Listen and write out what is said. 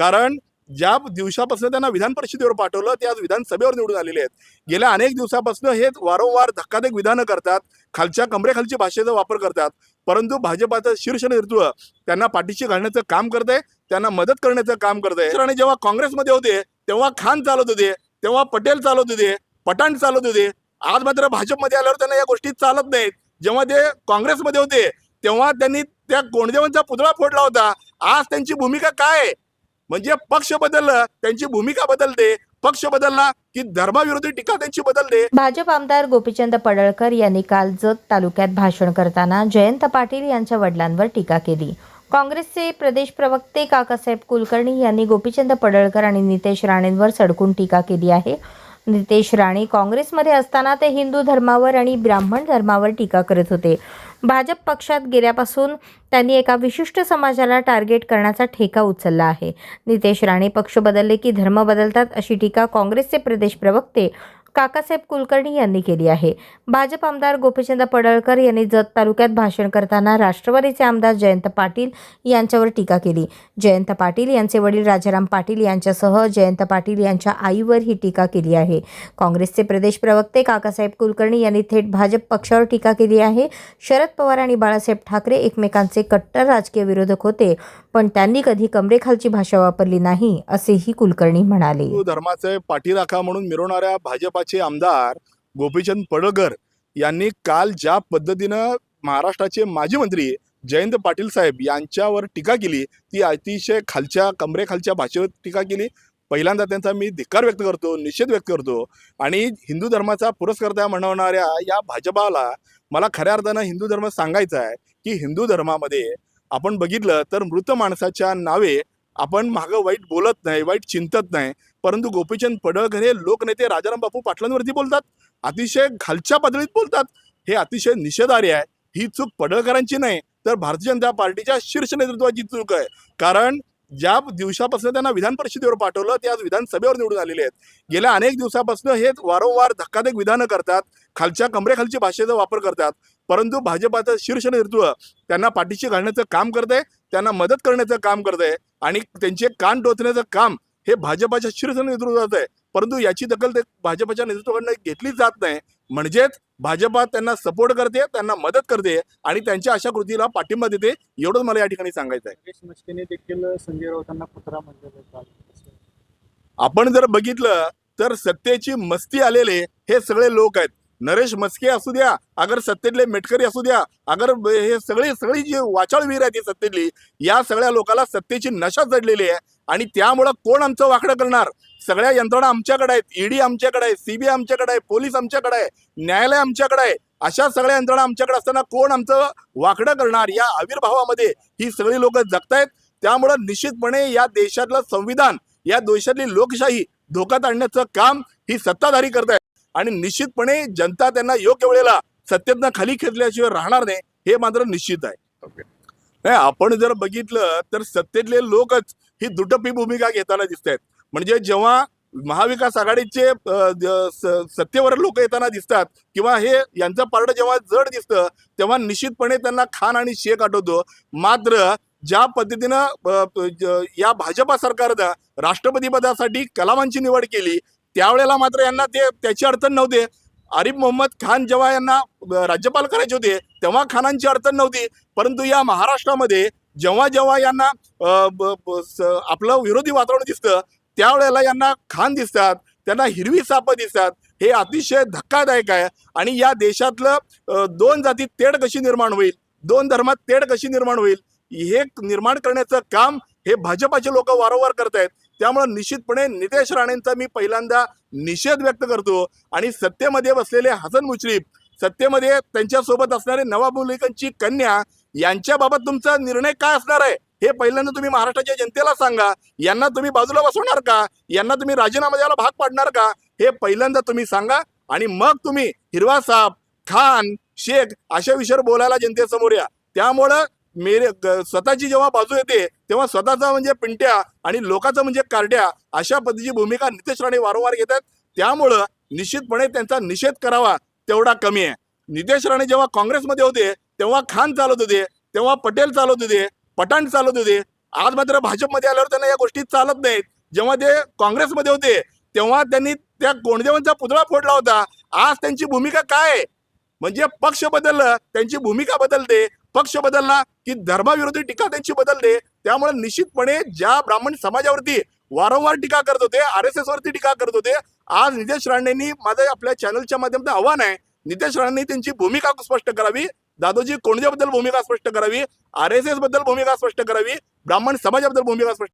कारण ज्या दिवसापासून त्यांना विधान परिषदेवर पाठवलं ते आज विधानसभेवर निवडून आलेले आहेत. गेल्या अनेक दिवसापासून हे वारंवार धक्काधक विधानं करतात खालच्या कमरेखालची भाषेचा वापर करतात परंतु भाजपाचं शीर्ष नेतृत्व त्यांना पाठीशी घालण्याचं काम करतंय त्यांना मदत करण्याचं काम करतंय. आणि जेव्हा काँग्रेसमध्ये होते तेव्हा खान चालत होते तेव्हा पटेल चालत होते पठाण चालत होते आज मात्र भाजपमध्ये आल्यावर त्यांना या गोष्टी चालत नाहीत. जेव्हा ते काँग्रेसमध्ये होते तेव्हा त्यांनी त्या कोंडदेवांचा पुतळा फोडला होता. आज त्यांची भूमिका काय आहे? म्हणजे पक्ष बदललं त्यांची भूमिका बदलते. पक्ष बदलला की धर्माविरोधी टीका त्यांची बदलते. भाजप आमदार गोपीचंद पडळकर यांनी काल जत तालुक्यात भाषण करताना जयंत पाटील यांच्या वडिलांवर टीका केली. काँग्रेसचे प्रदेश प्रवक्ते काकासाहेब कुलकर्णी यांनी गोपीचंद पडळकर आणि नितेश राणेंवर सडकून टीका केली आहे. नितेश राणे काँग्रेसमध्ये असताना ते हिंदू धर्मावर आणि ब्राह्मण धर्मावर टीका करत होते. भाजप पक्षात गेल्यापासून त्यांनी एका विशिष्ट समाजाला टार्गेट करण्याचा ठेका उचलला आहे. नितेश राणे पक्ष बदलले की धर्म बदलतात अशी टीका काँग्रेसचे प्रदेश प्रवक्ते काकासाहेब कुलकर्णी यांनी केली आहे. भाजप आमदार गोपीचंद पडळकर यांनी जत तालुक्यात भाषण करताना राष्ट्रवादीचे आमदार जयंत पाटील यांच्यावर टीका केली. जयंत पाटील यांचे वडील राजाराम पाटील यांच्यासह जयंत पाटील यांच्या आईवर ही टीका केली आहे. काँग्रेसचे प्रदेश प्रवक्ते काकासाहेब कुलकर्णी यांनी थेट भाजप पक्षावर टीका केली आहे. शरद पवार आणि बाळासाहेब ठाकरे एकमेकांचे कट्टर राजकीय विरोधक होते. पण त्यांनी कधी कमरेखालची भाषा वापरली नाही असेही कुलकर्णी म्हणाले. धर्माचे पाठीराखा म्हणून मिरवणाऱ्या भाजपाचे आमदार गोपीचंद पडळकर यांनी काल ज्या पद्धतीनं महाराष्ट्राचे माजी मंत्री जयंत पाटील साहेब यांच्यावर टीका केली ती अतिशय खालच्या कमरेखालच्या भाषेवर टीका केली. पहिल्यांदा त्यांचा मी धिक्कार व्यक्त करतो निषेध व्यक्त करतो आणि हिंदू धर्माचा पुरस्कर्ता म्हणवणाऱ्या या भाजपाला मला खऱ्या अर्थानं हिंदू धर्म सांगायचा आहे की हिंदू धर्मामध्ये आपण बघितलं तर मृत माणसाच्या नावे आपण मागं वाईट बोलत नाही वाईट चिंतत नाही. परंतु गोपीचंद पडळकर हे लोकनेते राजाराम बापू पाटलांवरती बोलतात. अतिशय खालच्या पातळीत बोलतात. हे अतिशय निषेधार्य आहे. ही चूक पडळकरांची नाही तर भारतीय जनता पार्टीच्या शीर्ष नेतृत्वाची चूक आहे. कारण ज्या दिवसापासून त्यांना विधान परिषदेवर पाठवलं ते आज विधानसभेवर निवडून आलेले आहेत. गेल्या अनेक दिवसापासून हे वारंवार धक्कादायक विधानं करतात. खालच्या कमरेखालची भाषेचा वापर करतात. परंतु भाजपाचं शीर्ष नेतृत्व त्यांना पाठीशी घालण्याचं काम करतंय त्यांना मदत करण्याचं काम करतंय आणि त्यांचे कान टोचण्याचं काम हे भाजपाच्या शीर्ष नेतृत्वाचं आहे. परंतु याची दखल ते भाजपाच्या नेतृत्वाकडनं घेतली जात नाही. म्हणजेच भाजपा त्यांना सपोर्ट करते त्यांना मदत करते आणि त्यांच्या अशा कृतीला पाठिंबा देते एवढंच मला या ठिकाणी सांगायचं आहे. देखील संजय राऊतांना आपण जर बघितलं तर सत्तेची मस्ती आलेले हे सगळे लोक आहेत. नरेश मस्के असू द्या अगर सत्तेतले मेटकरी असू द्या अगर हे सगळे सगळी जी वाचाळवीर आहे ती सत्तेतली या सगळ्या लोकांना सत्तेची नशा चढलेली आहे आणि त्यामुळं कोण आमचं वाकडं करणार? सगळ्या यंत्रणा आमच्याकडे आहेत ईडी आमच्याकडे आहे सीबीआय आमच्याकडे आहे पोलीस आमच्याकडे आहे न्यायालय आमच्याकडे आहे अशा सगळ्या यंत्रणा आमच्याकडे असताना कोण आमचं वाकडं करणार? या आविर्भावामध्ये ही सगळी लोक जगतायत. त्यामुळं निश्चितपणे या देशातलं संविधान या देशातली लोकशाही धोक्यात आणण्याचं काम ही सत्ताधारी करतायत. आणि निश्चितपणे जनता त्यांना योग्य वेळेला सत्तेतनं खाली खेचल्याशिवाय राहणार नाही हे मात्र निश्चित आहे. नाही आपण जर बघितलं तर सत्तेतले लोकच ही दुटप्पी भूमिका घेताना दिसत आहेत म्हणजे जेव्हा महाविकास आघाडीचे सत्तेवर लोक येताना दिसतात किंवा हे यांचं पारडं जेव्हा जड दिसतं तेव्हा निश्चितपणे त्यांना खान आणि शेख आठवतो. मात्र ज्या पद्धतीनं या भाजपा सरकारनं राष्ट्रपती पदासाठी कलामांची निवड केली त्यावेळेला मात्र यांना ते त्याची अडचण नव्हते. आरिफ मोहम्मद खान जेव्हा यांना राज्यपाल करायचे होते तेव्हा खानांची अडचण नव्हती. परंतु या महाराष्ट्रामध्ये जेव्हा जेव्हा यांना आपलं विरोधी वातावरण दिसतं त्यावेळेला यांना खान दिसतात त्यांना हिरवी सापं दिसतात. हे अतिशय धक्कादायक आहे आणि या देशातलं दोन जातीत तेढ कशी निर्माण होईल? दोन धर्मात तेढ कशी निर्माण होईल? हे निर्माण करण्याचं काम हे भाजपाचे लोक वारंवार करत आहेत त्यामुळं निश्चितपणे नितेश राणेंचा मी पहिल्यांदा निषेध व्यक्त करतो. आणि सत्तेमध्ये बसलेले हसन मुश्रीफ सत्तेमध्ये त्यांच्यासोबत असणारे नवाब मलिकांची कन्या यांच्याबाबत तुमचा निर्णय काय असणार आहे? हे पहिल्यांदा तुम्ही महाराष्ट्राच्या जनतेला सांगा. यांना तुम्ही बाजूला बसवणार का? यांना तुम्ही राजीनामा द्यायला भाग पाडणार का? हे पहिल्यांदा तुम्ही सांगा. आणि मग तुम्ही हिरवा साहेब खान शेख अशा विषयावर बोलायला जनतेसमोर या. त्यामुळं मेरे स्वतःची जेव्हा बाजू येते तेव्हा स्वतःचा म्हणजे पिंट्या आणि लोकांचा म्हणजे कार्ड्या अशा पद्धतीची भूमिका नितेश राणे वारंवार घेतात त्यामुळं निश्चितपणे त्यांचा निषेध करावा तेवढा कमी आहे. नितेश राणे जेव्हा काँग्रेसमध्ये होते तेव्हा खान चालत होते तेव्हा पटेल चालत होते पठाण चालत होते. आज मात्र भाजपमध्ये आल्यावर त्यांना या गोष्टी चालत नाहीत. जेव्हा ते काँग्रेसमध्ये होते तेव्हा त्यांनी त्या कोंडदेवांचा पुतळा फोडला होता. आज त्यांची भूमिका काय म्हणजे पक्ष बदललं त्यांची भूमिका बदलते. पक्ष बदलला की धर्माविरोधी टीका त्यांची बदलते त्यामुळे निश्चितपणे ज्या ब्राह्मण समाजावरती वारंवार टीका करत होते आर एस एस वरती टीका करत होते आज नितेश राणेंनी माझं आपल्या चॅनलच्या माध्यमातून आव्हान आहे नितेश राणेंनी त्यांची भूमिका स्पष्ट करावी दादोजी कोंडदेबद्दल भूमिका स्पष्ट करावी आर एस एसबद्दल भूमिका स्पष्ट करावी ब्राह्मण समाजाबद्दल भूमिका स्पष्ट